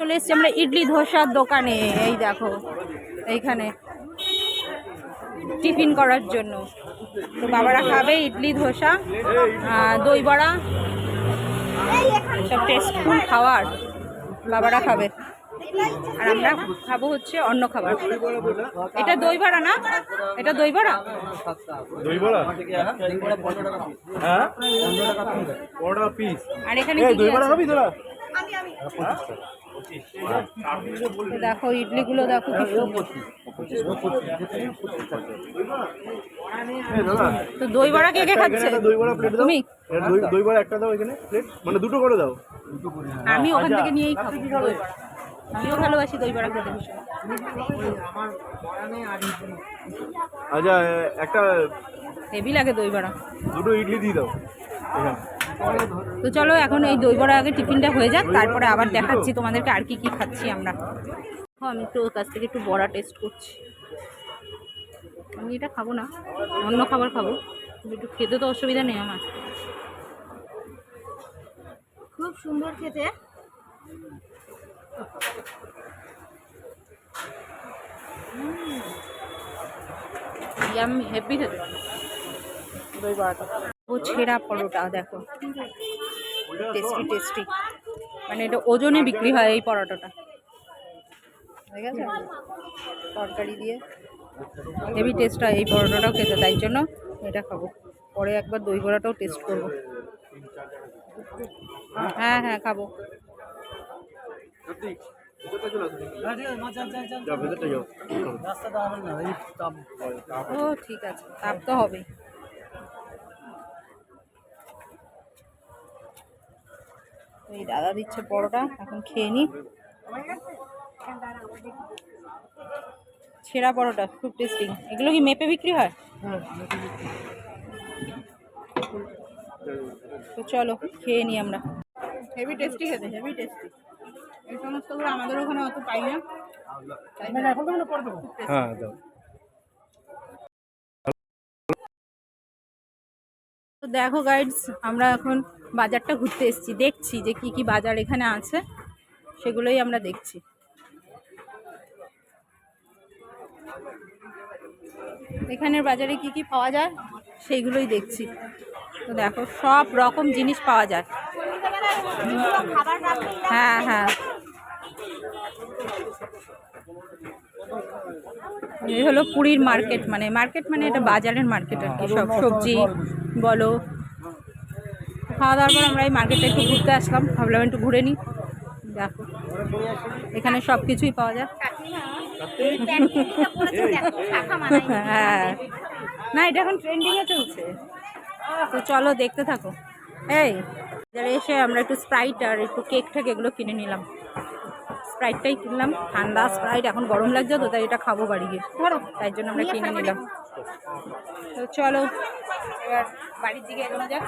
চলে এসছি আমরা ইডলি ধোসার দোকানে। এই দেখো এইখানে টিফিন করার জন্য। তো বাবারা খাবে ইডলি ধোসা আর দই বড়া সব টেস্টফুল খাবার বাবারা খাবে। আর আমরা খাব হচ্ছে অন্য খাবার। এটা দই বড়া না? এটা দই বড়া? দই বড়া? হ্যাঁ? পনেরো টাকা পিস আর এখানে কি দই বড়া খাবি তোরা? তো দেখো ইডলিগুলো দেখো। তো দই বড়া কে কে খাচ্ছে? দই বড়া প্লেট দাও তুমি? দই বড়া একটা দাও এখানে প্লেট মানে দুটো করে দাও আমি ওখান থেকে নিয়েই খাব। দই বড়া আমিও ভালোবাসি দই বড়া খেতে আচ্ছা একটা হেভি লাগে দই বড়া। দুটো ইডলি দিয়ে দাও এখানে। তো চলো এখন এই দই বড়া আগে টিফিনটা হয়ে যাক, তারপরে আবার দেখাচ্ছি তোমাদেরকে আর কি কি খাচ্ছি আমরা। হ্যাঁ আমি একটু কাছ থেকে একটু বড়া টেস্ট করছি। আমি এটা খাব না, অন্য খাবার খাব একটু খেতে তো অসুবিধা নেই আমার। খুব সুন্দর খেতে। হেভি খেতে দই বড়াটা। ও ছেঁড়া পরোটা, দেখো। টেস্টি টেস্টি মানে এটা ওজনে বিক্রি হয় এই পরোটাটা। ঠিক আছে তরকারি দিয়ে। হেভি টেস্ট হয় এই পরোটাটাও খেতে, তাই জন্য এটা খাব। পরে একবার দই বড়াটাও টেস্ট করব। হ্যাঁ হ্যাঁ খাব। ও, ঠিক আছে। তাপ তো এই দাদা দিচ্ছে পরোটা এখন খেয়ে নি ছেঁড়া পরোটা খুব টেস্টিং এগুলো কি মেপে বিক্রি হয়? তো চলো খেয়ে নিই আমরা। হেভি টেস্টি খেতে হেভি টেস্টি এই সমস্তগুলো আমাদের ওখানে অত পাই না। tasty। হ্যাঁ তো দেখো গাইডস আমরা এখন বাজারটা ঘুরতে এসেছি। দেখছি যে কি কি বাজার এখানে আছে। সেগুলোই আমরা দেখছি। এখানের বাজারে কি কি পাওয়া যায় সেইগুলোই দেখছি। তো দেখো সব রকম জিনিস পাওয়া যায়। হ্যাঁ হ্যাঁ। এই হলো পুরীর মার্কেট মানে মার্কেট মানে এটা বাজারের মার্কেট আর কি, সব সবজি বলো। খাওয়া দাওয়ার পর আমরা এই মার্কেটে একটু ঘুরতে আসলাম, ভাবলাম একটু ঘুরে নিই। দেখো, এখানে সব কিছুই পাওয়া যায়। হ্যাঁ। না, এটা এখন ট্রেন্ডিংয়ে চলছে। তো চলো দেখতে থাকো। এই এসে আমরা একটু স্প্রাইট আর একটু কেক ঠেক এগুলো কিনে নিলাম। স্প্রাইটটাই কিনলাম। ঠান্ডা স্প্রাইট এখন গরম লাগছে তো তাই এটা খাব বাড়ি গিয়ে। ধরো। তাই জন্য আমরা কিনে নিলাম। তো চলো এবার বাড়ির দিকে এগোনো যাক।